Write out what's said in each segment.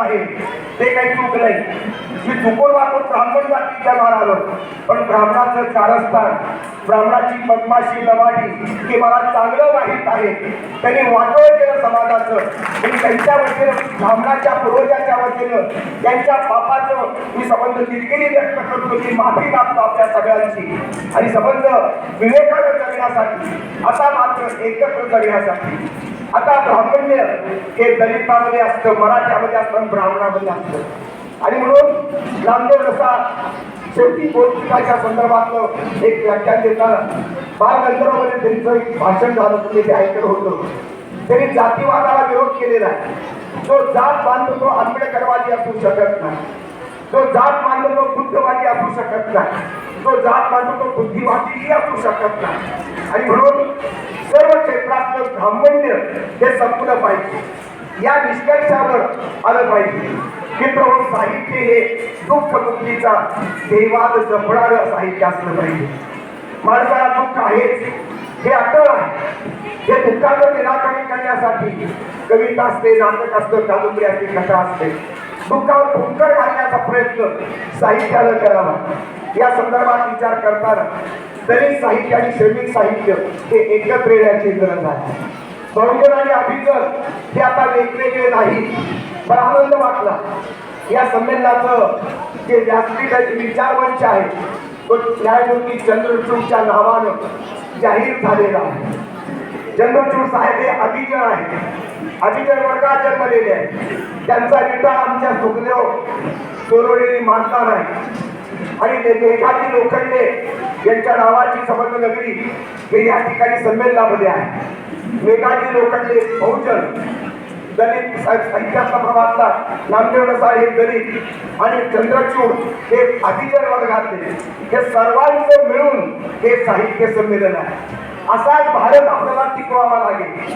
आहे. ते काही चूक नाही. मी चुकून वाटून ब्राह्मण जातीच्या मारावर पण ब्राह्मणाचं कारस्थान ब्राह्मणाची बदमाशी लवाडी हे मला चांगलं माहीत आहे. त्यांनी वाटोळ केलं समाजाचं. आणि त्यांच्या वतीनं ब्राह्मणाच्या पूर्वजाच्या वतीनं त्यांच्या पापाचं मी संबंध दिलगिरी व्यक्त करतो की माफी मागतो आपल्या सगळ्यांची. आणि संबंध विवेकानं जगण्यासाठी आता मात्र एकत्र जगण्यासाठी. आता ब्राह्मण्य हे दलितामध्ये असतं मराठ्यामध्ये असतं ब्राह्मणामध्ये असतं. आणि म्हणून नामदेव जसा शेवटी पौष्टिकाच्या संदर्भातलं एक व्याख्यान देताना बालगंधर्वामध्ये त्यांचं एक भाषण झालं तुम्ही ते ऐकलं होतं. त्यांनी जातीवादाला विरोध केलेला आहे. जो जात मानतो तो आंबेडकरवादी असू शकत नाही. जो जात मानतो तो बुद्धवादी असू शकत नाही. जो जात मानतो तो बुद्धिवादीही असू शकत नाही. आणि म्हणून ब्राह्मण्य हे संपलं पाहिजे. या निष्कर्षावर आलं पाहिजे. मित्र साहित्य हे दुःख मुक्तीचा देवाद जपणार साहित्य असलं पाहिजे. माणसाला दुःख आहेच. हे अटळ आहे. हे दुःखाचं निराकरण करण्यासाठी कविता असते नाटक असतं कादंबरी असते कथा असते. दुःखावर फुंकर घालण्याचा प्रयत्न साहित्याला करावा. या संदर्भात विचार करताना दलित साहित्य आणि श्रमिक साहित्य हे एकत्र येण्याची गरज आहे. बहुजन आणि अभिजन हे आता वेगवेगळे नाही पण आनंद वाटला. या संमेलनाचं जे व्यासपीठाचे विचारवंच आहे तो न्यायमूर्ती चंद्रचूडच्या नावानं जाहीर झालेला आहे. चंद्रचूड साहेब हे अभिजन आहे अभिजन वर्गात जन्मलेले आहे त्यांचा विटा आमच्या सुखदेव सोरवलेली मानता नाही. आणि ते लोखंडे यांच्या नावाची समर्थ नगरी हे या ठिकाणी संमेलनामध्ये आहे. मेघाजी लोखंडे बहुजन दलित साहित्याचा प्रवासला नामदेव साहेब दलित आणि चंद्रचूड हे अतिचर वर्गातले हे सर्वांचं मिळून हे साहित्य संमेलन आहे. असाच भारत आपल्याला टिकवावा लागेल.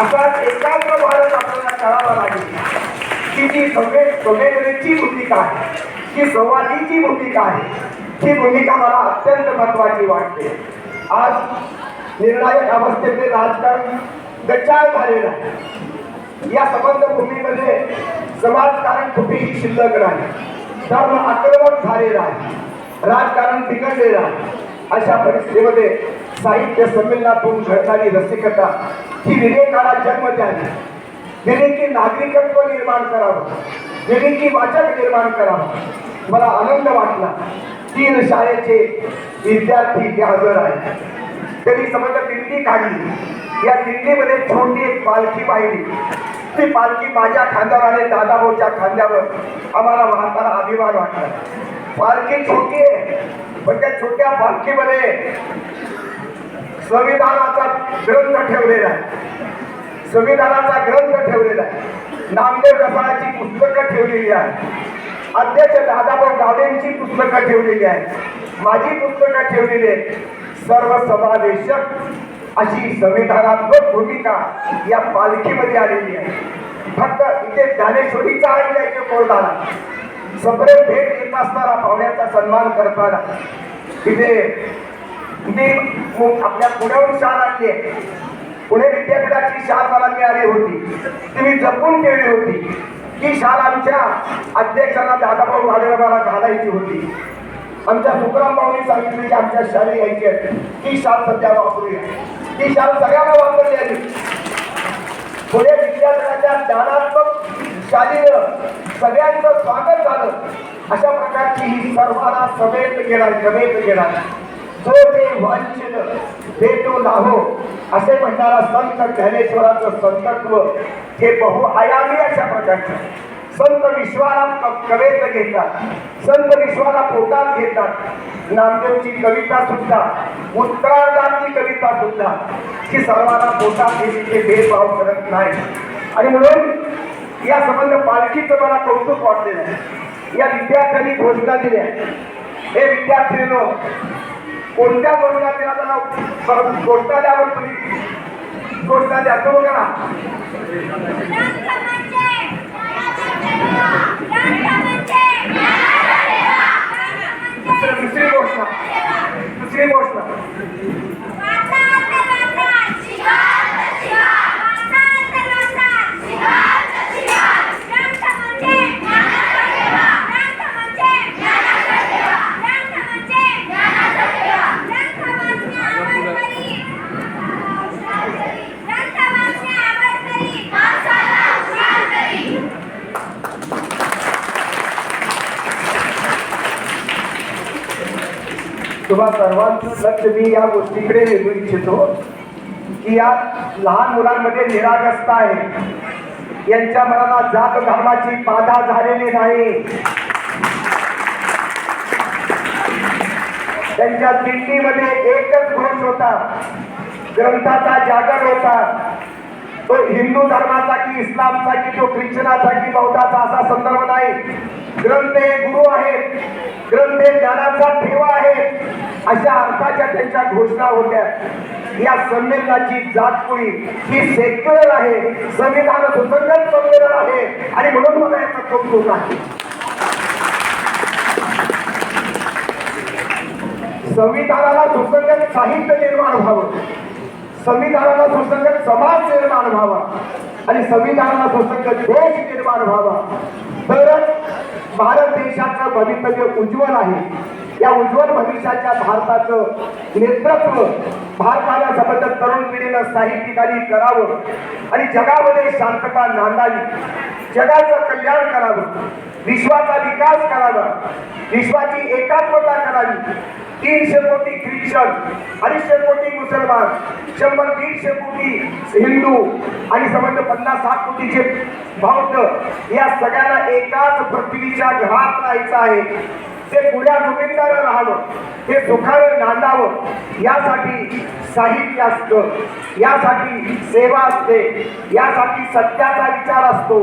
असाच एकाग्र भारत आपल्याला करावा लागेल. की जी संवेद संवेदनेची भूमिका आहे. ही संवादीची भूमिका आहे. ही भूमिका मला अत्यंत महत्वाची वाटते. आज निर्णायक अवस्थेतले राजकारण गच्चाळ झालेलं आहे. या संबंध भूमीमध्ये समाजकारण कुठेही शिल्लक नाही. धर्म आक्रमक झालेला आहे. राजकारण बिघडलेलं आहे. अशा परिस्थितीमध्ये साहित्य संमेलनातून घडणारी रसिकता ही विवेकाला जन्म द्यावी. विवेकी नागरिकत्व निर्माण करावं. विवेकी वाचक निर्माण करावं. मला आनंद वाटला. तीन शाळेचे विद्यार्थी ते हजर आहेत. त्यांनी समजा दिंडी काढली. या दिंडीमध्ये छोटी एक पालखी पाहिली. ती पालखी माझ्या खांद्यावर आणि दादाभाऊच्या खांद्यावर आम्हाला वाहताना अभिमान वाटला. पालखी छोटी आहे. पण त्या छोट्या पालखीमध्ये संविधानाचा ग्रंथ ठेवलेला आहे. संविधानाचा ग्रंथ ठेवलेला आहे. नामदेव रसाळाची पुस्तकं ठेवलेली आहे अध्यक्ष दादाभाऊ गावडेंची पुस्तकं ठेवलेली आहेत. माझी पुस्तकं ठेवलेली आहेत. सर्व समावेशक अशी संविधानात्मक भूमिका या पालखीमध्ये आलेली आहे. फक्त इथे ज्ञानेश्वरीचा आणि त्याचे कोर्टाला सप्रेम भेट येत असताना पाहुण्याचा सन्मान करताना. तिथे मी आपल्या पुण्याहून शाळा आणली आहे पुणे विद्यापीठाची शाल मला मिळाली होती. ती मी जपून ठेवली होती. ती शाल आमच्या अध्यक्षांना दादाभाऊ घालेला घालायची होती. आमच्या सुखराम भाऊनी सांगितले की आमच्या शाली यायची आहे. ती शाल सध्या वापरूया. ती शाल सगळ्यांना वापरली आली पुणे विद्यापीठाच्या ज्ञानात्मक शालीनं सगळ्यांचं स्वागत झालं. अशा प्रकारची ही सर्वांना समेट घेणार समेट घेणार. जो ते वांछित भेटू लाहो. असे म्हणणारा संत ज्ञानेश्वराचं संतत्व हे बहुआयामी अशा प्रकारचं संत विश्वाला क- कवेत घेतात. संत विश्वाला पोटात घेतात. नामदेवची कविता सुद्धा उत्तरार्धातली कविता सुद्धा की सर्वांना पोटात घेतली ते भेदभाव करत नाही. आणि म्हणून या संबंध पालखीचं मला कौतुक वाटलेलं आहे. या विद्यार्थ्यांनी घोषणा दिल्या. हे विद्यार्थ्यांनो कोणत्या घोषणा दिला त्याला परत द्यावर तुम्ही? गोष्टा द्या तो बघा दुसरं दुसरी गोष्ट. दुसरी गोष्ट. तुम्हा सर्वांचं लक्ष मी या गोष्टीकडे वेधू इच्छितो की या लहान मुलांमध्ये निरागसता आहे. यांच्या मनाला जात धर्माची बाधा झालेली नाही. त्यांच्या दिंडीमध्ये एकच घोष होता. ग्रंथाचा जागर होता. तो हिंदू धर्माचा की इस्लामचा की तो ख्रिश्चनाचा की बौद्धाचा असा संदर्भ नाही. ग्रंथ हे गुरु आहेत. ग्रंथ हे ज्ञानाचा ठेवा आहे अशा अर्थाच्या त्यांच्या घोषणा होत्या. या संमेलनाची जातकुळी ही सेक्युलर आहे. संविधान सुसंगत संमेलन आहे. आणि म्हणून मला याचा कौतुक आहे. संविधानाला सुसंगत साहित्य निर्माण व्हावं. संविधानाला सुसंगत समाज निर्माण व्हावा आणि संविधानाला सुसंगत देश निर्माण व्हावा. तरच भारत देशाचं भवितव्य उज्ज्वल आहे. या उज्ज्वल भविष्याच्या भारताचं नेतृत्व भारताला सबंध तरुण पिढीनं साहित्यिकांनी करावं आणि जगामध्ये शांतता नांदावी. जगाचं कल्याण करावं. विश्वाचा विकास करावा. विश्वाची एकात्मता करावी. तीनशे कोटी ख्रिश्चन अडीचशे कोटी मुसलमान शंभर दीडशे कोटी हिंदू आणि समज पन्नास साठ कोटीचे बौद्ध. या सगळ्यांना एकाच पृथ्वीच्या घरात राहायचं आहे. ते पुढ्या गोविंदानं राहावं? हे सुखानं नांदावं? यासाठी साहित्य असतं. यासाठी सेवा असते यासाठी सत्याचा विचार असतो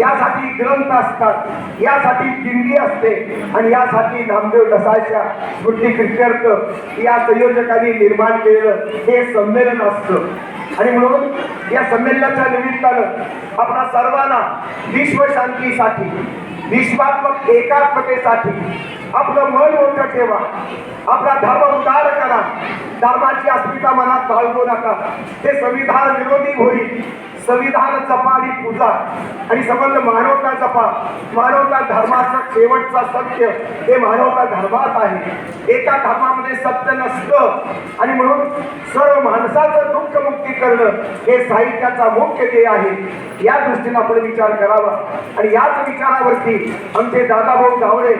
यासाठी ग्रंथ असतात यासाठी दिंडी असते आणि यासाठी नामदेव डसाच्या स्मृती कृत्यर्थ या संयोजकांनी निर्माण केलेलं हे संमेलन असतं. आणि म्हणून या संमेलनाच्या निमित्तानं आपणा सर्वांना विश्वशांतीसाठी विश्वात्मक एकात्मतेसाठी आपलं मन मोठं ठेवा. आपला धर्म उदार करा. धर्माची अस्मिता मनात बाळगू नका. हे संविधान विरोधी होईल. संविधान जपा आणि पूजा आणि संबंध मानवता जपा मानवता धर्माचा शेवटचा सत्य हे मानवता धर्मात आहे. एका धर्मामध्ये सत्य नसतं आणि म्हणून सर्व माणसाचं दुःख मुक्ती करणं हे साहित्याचा मुख्य ध्येय आहे. या दृष्टीने आपण विचार करावा. आणि याच विचारावरती आमचे दादाभाऊ गावडे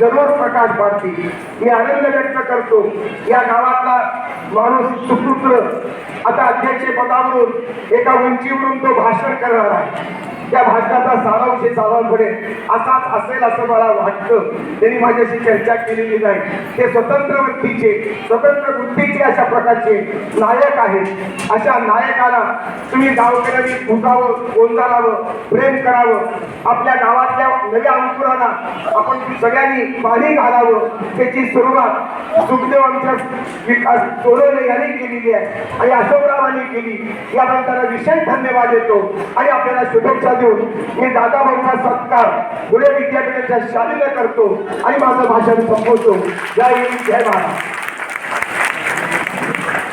जरूर प्रकाश पाडतील मी आनंद व्यक्त करतो. या गावातला माणूस सुपुत्र आता अध्यक्ष पदावरून एका उंचीवरून तो भाषण करणार आहे. त्या भाषणाचा सारांश साधारणपणे असाच असेल असं मला वाटतं. त्यांनी माझ्याशी चर्चा केलेली नाही. ते स्वतंत्र व्यक्तीचे स्वतंत्र बुद्धीचे अशा प्रकारचे नायक आहेत. अशा नायकाला तुम्ही गावकऱ्यांनी फुटावं गोंजारावं प्रेम करावं. आपल्या गावातल्या नव्या अंकुराला आपण सगळ्यांनी पाणी घालावं. त्याची सुरुवात सुखदेव आमच्या विकास सोनवणे यांनी केलेली आहे. आणि अशोकरावांनी केली. याबद्दल विशेष धन्यवाद देतो. आणि आपल्याला शुभेच्छा देऊन मी दादाबाईंचा सत्कार पुणे विद्यापीठाच्या शालीनं करतो आणि माझं भाषण संपवतो. जय हिंद जय महाराज